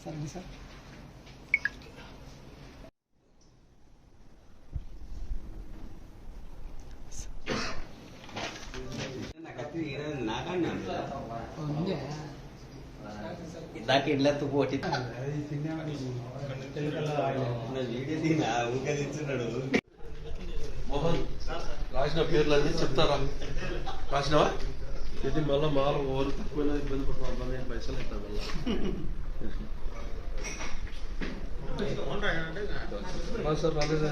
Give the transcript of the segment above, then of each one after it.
Sir ఇది sir ఉంది ఇందాక ఇళ్ళతో పోటీ మోహన్ రాసిన పేర్లన్నీ చెప్తారా రాసినావా ఇది మళ్ళీ మాల ఓరు తక్కువ ఇబ్బంది పడుతున్నాం మళ్ళీ పైసలు అవుతాయి మళ్ళీ సార్ రాలేదా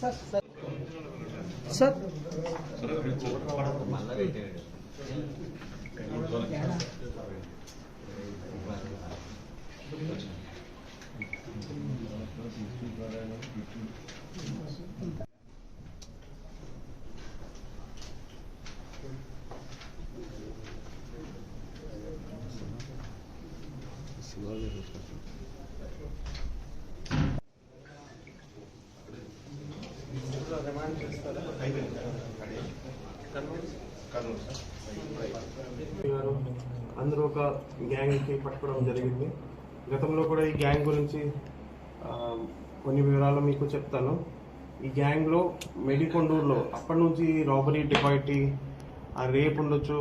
సార్ సార్ సార్ గారు అందరూ ఒక గ్యాంగ్కి పట్టుకోవడం జరిగింది. గతంలో కూడా ఈ గ్యాంగ్ గురించి కొన్ని వివరాలు మీకు చెప్తాను. ఈ గ్యాంగ్లో మెడికొండూరులో అప్పటి నుంచి రాబరీ డిపాయిటీ ఆ రేప్ ఉండొచ్చు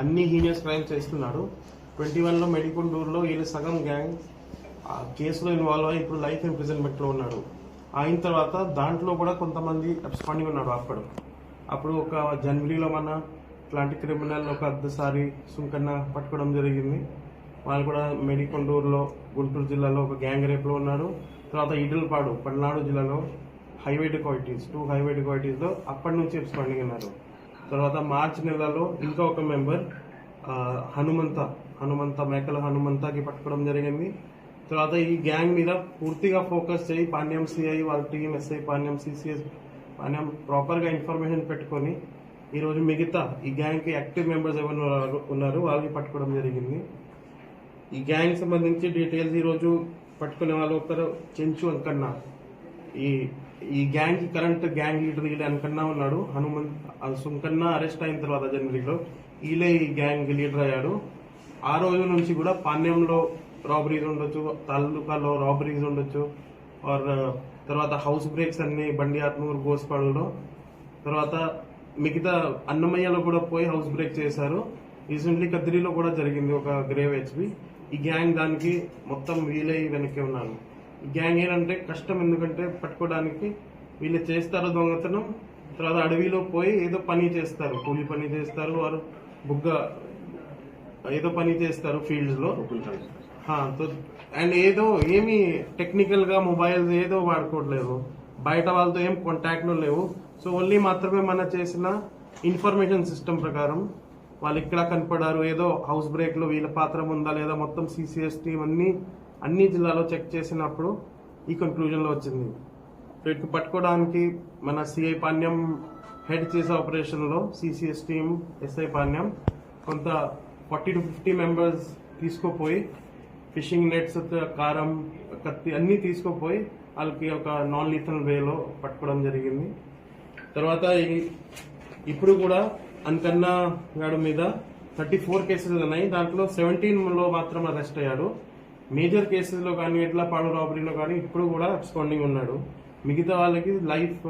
అన్ని హీనియస్ క్రైమ్స్ చేస్తున్నాడు ట్వంటీ వన్లో మెడికొండూరులో ఈయన సగం గ్యాంగ్ ఆ కేసులో ఇన్వాల్వ్ అయ్యి ఇప్పుడు లైఫ్ ఇంప్రిజన్మెంట్లో ఉన్నాడు అయిన తర్వాత దాంట్లో కూడా కొంతమంది అబ్స్పాండింగ్ ఉన్నాడు అప్పుడు. అప్పుడు ఒక జనవరిలో మన ఇట్లాంటి క్రిమినల్ ఒక అర్ధసారి సుంకన్న పట్టుకోవడం జరిగింది. వాళ్ళు కూడా మెడికొండూరులో గుంటూరు జిల్లాలో ఒక గ్యాంగ్ రేప్లో ఉన్నాడు తర్వాత ఇడులపాడు పల్నాడు జిల్లాలో హైవే డికాయిటీస్ టూ హైవే డికాయిటీస్లో అప్పటి నుంచి రెస్పాండింగ్ ఉన్నారు తర్వాత మార్చి నెలలో ఇంకా ఒక మెంబర్ హనుమంత హనుమంత మేకల హనుమంతకి పట్టుకోవడం జరిగింది. తర్వాత ఈ గ్యాంగ్ మీద పూర్తిగా ఫోకస్ చేయి పాణ్యం సిఐ వాళ్ళ team SI Panyam CCS Panyam ప్రాపర్గా ఇన్ఫర్మేషన్ పెట్టుకొని ఈరోజు మిగతా ఈ గ్యాంగ్కి యాక్టివ్ మెంబర్స్ ఎవరు ఉన్నారు- ఉన్నారు వాళ్ళని పట్టుకోవడం జరిగింది. ఈ గ్యాంగ్ సంబంధించి డీటెయిల్స్ ఈరోజు పట్టుకునే వాళ్ళు ఒకరు చెంచు అంకన్న. ఈ ఈ గ్యాంగ్ కరెంట్ గ్యాంగ్ లీడర్ వీళ్ళే అంకన్న ఉన్నాడు. హనుమంత్ సుంకన్న అరెస్ట్ అయిన తర్వాత జనవరిలో వీళ్ళే ఈ గ్యాంగ్ లీడర్ అయ్యాడు. ఆ రోజు నుంచి కూడా పాణ్యంలో రాబరీస్ ఉండొచ్చు తాలూకాలో రాబరీస్ ఉండొచ్చు. ఆర్ uh, తర్వాత హౌస్ బ్రేక్స్ అన్ని బండి ఆత్మూరు గోస్పాడులో. తర్వాత మిగతా అన్నమయ్యలో కూడా పోయి హౌస్ బ్రేక్ చేశారు. రీసెంట్లీ కద్రిలో కూడా జరిగింది ఒక గ్రేవ్ హెచ్పి ఈ గ్యాంగ్ దానికి మొత్తం వీలై వెనక్కి ఉన్నాను ఈ గ్యాంగ్ ఏంటంటే కష్టం ఎందుకంటే పట్టుకోవడానికి వీళ్ళు చేస్తారు దొంగతనం తర్వాత అడవిలో పోయి ఏదో పని చేస్తారు. కూలి పని చేస్తారు వారు బుగ్గ ఏదో పని చేస్తారు ఫీల్డ్స్లో. అండ్ ఏదో ఏమి టెక్నికల్గా మొబైల్స్ ఏదో వాడుకోవట్లేదు. బయట వాళ్ళతో ఏం కాంటాక్ట్లు లేవు. సో ఓన్లీ మాత్రమే మన చేసిన ఇన్ఫర్మేషన్ సిస్టమ్ ప్రకారం వాళ్ళు ఇక్కడ కనపడారు? ఏదో హౌస్ బ్రేక్లో వీళ్ళ పాత్ర ఉందా లేదా? మొత్తం సిసిఎస్ టీం అన్ని అన్ని జిల్లాలో చెక్ చేసినప్పుడు ఈ కన్క్లూజన్లో వచ్చింది. సో పట్టుకోవడానికి మన సిఐ పాణ్యం హెడ్ చేసే ఆపరేషన్లో సిసిఎస్ టీం ఎస్ఐ పాణ్యం కొంత ఫార్టీ టు ఫిఫ్టీ మెంబర్స్ తీసుకుపోయి ఫిషింగ్ నెట్స్ కారం కత్తి అన్ని తీసుకుపోయి వాళ్ళకి ఒక నాన్ లీథల్ వేలో పట్టుకోవడం జరిగింది. తర్వాత ఈ- ఇప్పుడు కూడా అన్కన్నా గాడు మీద థర్టీ ఫోర్ కేసెస్ ఉన్నాయి. దాంట్లో సెవెంటీన్లో మాత్రం అరెస్ట్ అయ్యాడు. మేజర్ కేసెస్లో కానీ ఎట్లా పాడు రాబరీలో కానీ ఇప్పుడు కూడా అబ్స్పాండింగ్ ఉన్నాడు. మిగతా వాళ్ళకి లైఫ్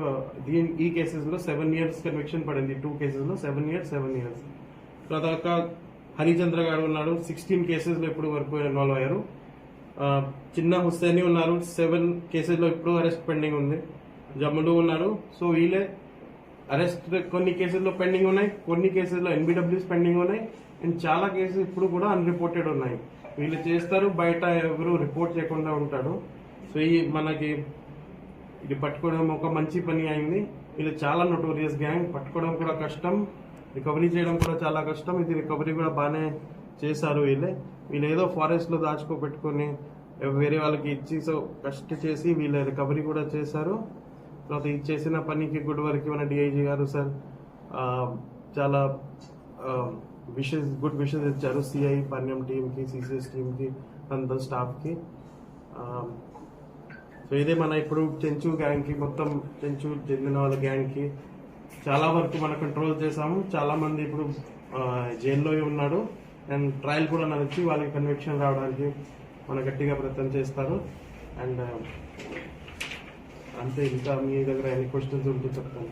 దీని ఈ కేసెస్లో సెవెన్ ఇయర్స్ కన్విక్షన్ పడింది. టూ కేసెస్లో సెవెన్ ఇయర్స్ సెవెన్ ఇయర్స్. తర్వాత ఒక హరిచంద్ర గారు ఉన్నాడు. సిక్స్టీన్ కేసెస్లో ఇప్పుడు వరకు ఇన్వాల్వ్ అయ్యారు. చిన్న హుస్సేని ఉన్నారు. సెవెన్ కేసెస్లో ఇప్పుడు అరెస్ట్ పెండింగ్ ఉంది. జమ్ములు ఉన్నారు సో వీళ్ళే అరెస్ట్ కొన్ని కేసుల్లో పెండింగ్ ఉన్నాయి కొన్ని కేసుల్లో ఎన్బిడబ్ల్యూస్ పెండింగ్ ఉన్నాయి అండ్ చాలా కేసులు ఇప్పుడు కూడా అన్రిపోర్టెడ్ ఉన్నాయి. వీళ్ళు చేస్తారు బయట ఎవరు రిపోర్ట్ చేయకుండా ఉంటాడు సో ఈ మనకి ఇది పట్టుకోవడం ఒక మంచి పని అయింది. వీళ్ళు చాలా నోటోరియస్ గ్యాంగ్ పట్టుకోవడం కూడా కష్టం రికవరీ చేయడం కూడా చాలా కష్టం. ఇది రికవరీ కూడా బాగానే చేశారు వీళ్ళే. వీళ్ళు ఏదో ఫారెస్ట్లో దాచుకోబెట్టుకొని వేరే వాళ్ళకి ఇచ్చి సో కష్ట చేసి వీళ్ళ రికవరీ కూడా చేశారు. తర్వాత ఇది చేసిన పనికి గుడ్ వర్క్ మన డిఐజీ గారు సార్. చాలా విషెస్ గుడ్ విషెస్ ఇచ్చారు సిఐ పన్యం టీంకి సిసిఎస్ టీంకి అంత స్టాఫ్కి సో ఇదే మన ఇప్పుడు చెంచు గ్యాంగ్కి మొత్తం చెంచు చెందిన వాళ్ళ గ్యాంగ్కి చాలా వరకు మనం కంట్రోల్ చేసాము చాలా మంది ఇప్పుడు జైల్లో ఉన్నాడు అండ్ ట్రయల్ కూడా నడిచి వాళ్ళకి కన్విక్షన్ రావడానికి మన గట్టిగా ప్రయత్నం చేస్తారు. అండ్ అంతే ఇంకా మీ దగ్గర ఎన్ని క్వశ్చన్స్ ఉంటే చెప్తాను